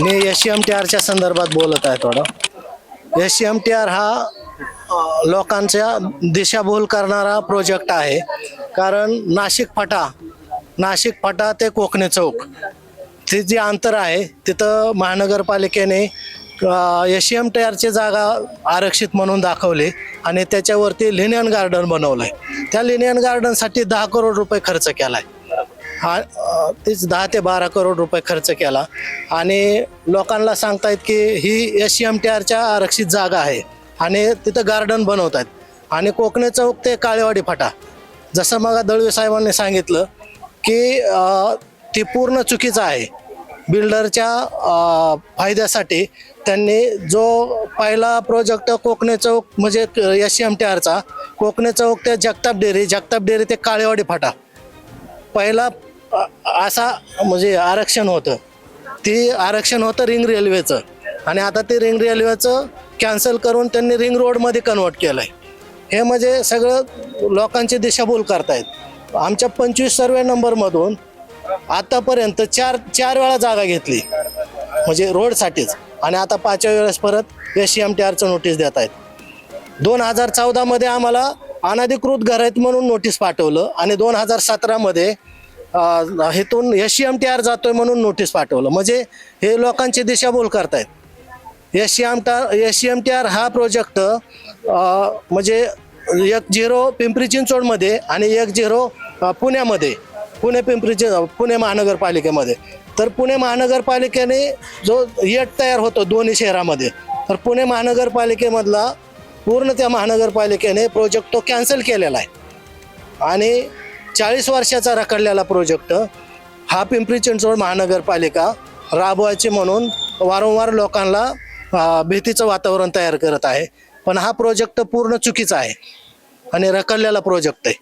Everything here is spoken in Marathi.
मी एस एम टी आरच्या संदर्भात बोलत आहे थोडं. एस एम टी आर हा लोकांच्या दिशाभूल करणारा प्रोजेक्ट आहे. कारण नाशिक फाटा नाशिक फाटा ते कोकणे चौक ते जे अंतर आहे तिथं महानगरपालिकेने एस एम टी आरची जागा आरक्षित म्हणून दाखवली आणि त्याच्यावरती लिनियन गार्डन बनवलं आहे त्या लिनियन गार्डनसाठी दहा करोड रुपये खर्च केला आहे हा तीच दहा ते बारा करोड रुपये खर्च केला. आणि लोकांना सांगतायत की ही एस एम टी आरच्या आरक्षित जागा आहे. आणि तिथं गार्डन बनवत आहेत. आणि कोकणे चौक ते काळेवाडी फाटा. जसं मग दळवे साहेबांनी सांगितलं की ते पूर्ण चुकीचं आहे. बिल्डरच्या फायद्यासाठी त्यांनी जो पहिला प्रोजेक्ट कोकणे चौक म्हणजे एस एम टी आरचा कोकणे चौक ते जगताप डेअरी जगताप डेअरी ते काळेवाडी फाटा. पहिला असा म्हणजे आरक्षण होतं. ती आरक्षण होतं रिंग रेल्वेचं. आणि आता ते रिंग रेल्वेचं कॅन्सल करून त्यांनी रिंग रोडमध्ये कन्वर्ट केलं आहे हे म्हणजे सगळं लोकांची दिशाभूल करतायत. आमच्या पंचवीस सर्वे नंबरमधून आतापर्यंत चार चार वेळा जागा घेतली. म्हणजे रोडसाठीच. आणि आता पाचव्या वेळेस परत एस एम टी आरचं नोटीस देत आहेत दोन हजार चौदामध्ये आम्हाला अनधिकृत घर आहेत म्हणून नोटीस पाठवलं. आणि दोन हजार सतरामध्ये हेतून एस एम टी आर जातोय म्हणून नोटीस पाठवलं. म्हणजे हे लोकांची दिशाभूल करतायत. एस एम टा एस एम टी आर हा प्रोजेक्ट म्हणजे एक झिरो पिंपरी चिंचवडमध्ये आणि एक झिरो पुण्यामध्ये. पुणे पिंपरी पुणे महानगरपालिकेमध्ये. तर पुणे महानगरपालिकेने जो येट तयार होतो दोन्ही शहरामध्ये तर पुणे महानगरपालिकेमधला पूर्ण त्या महानगरपालिकेने प्रोजेक्ट तो कॅन्सल केलेला आहे. आणि चाळीस वर्षाचा रखडलेला प्रोजेक्ट हा पिंपरी चिंचवड महानगरपालिका राबवायचे म्हणून वारंवार लोकांना भीतीचं वातावरण तयार करत आहे. पण हा प्रोजेक्ट पूर्ण चुकीचा आहे आणि रखडलेला प्रोजेक्ट आहे.